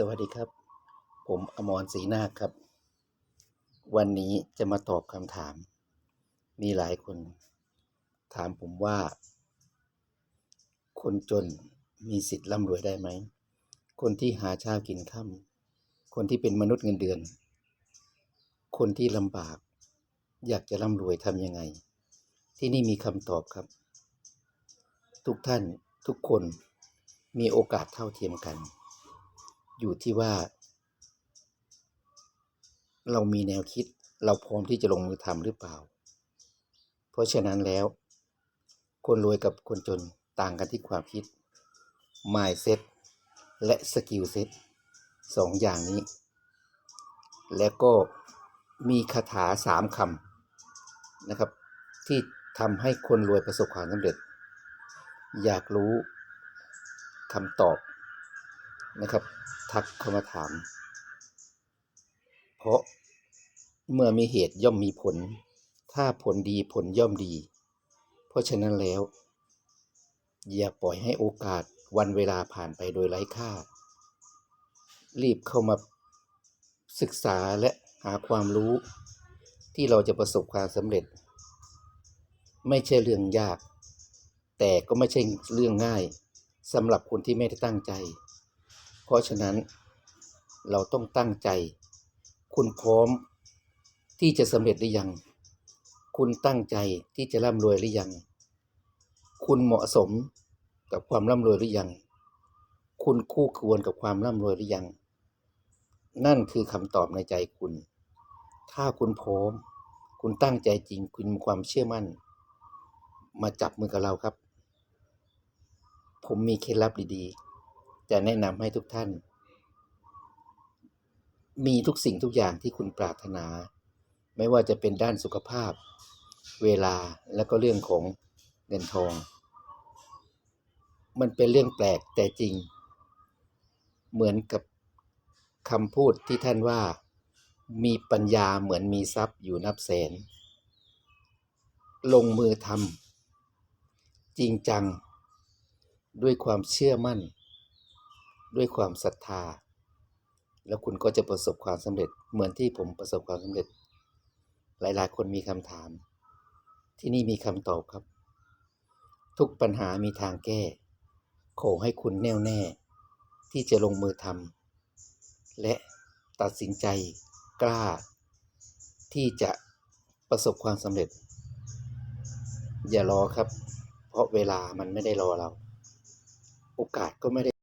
สวัสดีครับ ผมอมรศรีนาคครับ วันนี้จะมาตอบคำถาม มีหลายคน ถามผมว่า คนจนมีสิทธิ์ร่ำรวยได้ไหม คนที่หาเช้ากินค่ำคนที่เป็นมนุษย์เงินเดือน คนที่ลำบาก อยากจะร่ำรวยทำยังไง ที่นี่มีคำตอบครับ ทุกท่านทุกคนมีโอกาสเท่าเทียมกัน อยู่ที่ว่า เรามีแนวคิดเราพร้อมที่จะลงมือทำหรือเปล่า เพราะฉะนั้นแล้ว คนรวยกับคนจนต่างกันที่ความคิด mindset และ skill set สองอย่างนี้ แล้วก็มีคาถาสามคำนะครับ ที่ทำให้คนรวยประสบความสำเร็จ อยากรู้คำตอบ นะครับ ทักเข้ามาถาม เพราะเมื่อมีเหตุย่อมมีผล ถ้าผลดีผลย่อมดี เพราะฉะนั้นแล้ว อย่าปล่อยให้โอกาสวันเวลาผ่านไปโดยไร้ค่า รีบเข้ามาศึกษาและหาความรู้ ที่เราจะประสบความสำเร็จ ไม่ใช่เรื่องยาก แต่ก็ไม่ใช่เรื่องง่ายสำหรับคนที่ไม่ได้ตั้งใจ เพราะฉะนั้นเราต้องตั้งใจ คุณพร้อมที่จะสำเร็จหรือยัง คุณตั้งใจที่จะร่ำรวยหรือยัง คุณเหมาะสมกับความร่ำรวยหรือยัง คุณคู่ควรกับความร่ำรวยหรือยัง นั่นคือคำตอบในใจคุณ ถ้าคุณพร้อม คุณตั้งใจจริง คุณมีความเชื่อมั่น มาจับมือกับเราครับ ผมมีเคล็ดลับดีๆ จะแนะนำให้ทุกท่าน มีทุกสิ่งทุกอย่างที่คุณปรารถนา ไม่ว่าจะเป็นด้านสุขภาพ เวลาและก็เรื่องของเงินทอง มันเป็นเรื่องแปลกแต่จริง เหมือนกับคำพูดที่ท่านว่ามีปัญญาเหมือนมีทรัพย์อยู่นับแสน ลงมือทำจริงจัง ด้วยความเชื่อมั่น ด้วยความศรัทธา แล้วคุณก็จะประสบความสำเร็จเหมือนที่ผมประสบความสำเร็จ หลายๆ คนมีคำถาม ที่นี่มีคำตอบครับ ทุกปัญหามีทางแก้ ขอให้คุณแน่วแน่ ที่จะลงมือทำและตัดสินใจกล้า ที่จะประสบความสำเร็จ อย่ารอครับ เพราะเวลามันไม่ได้รอเรา โอกาสก็ไม่ได้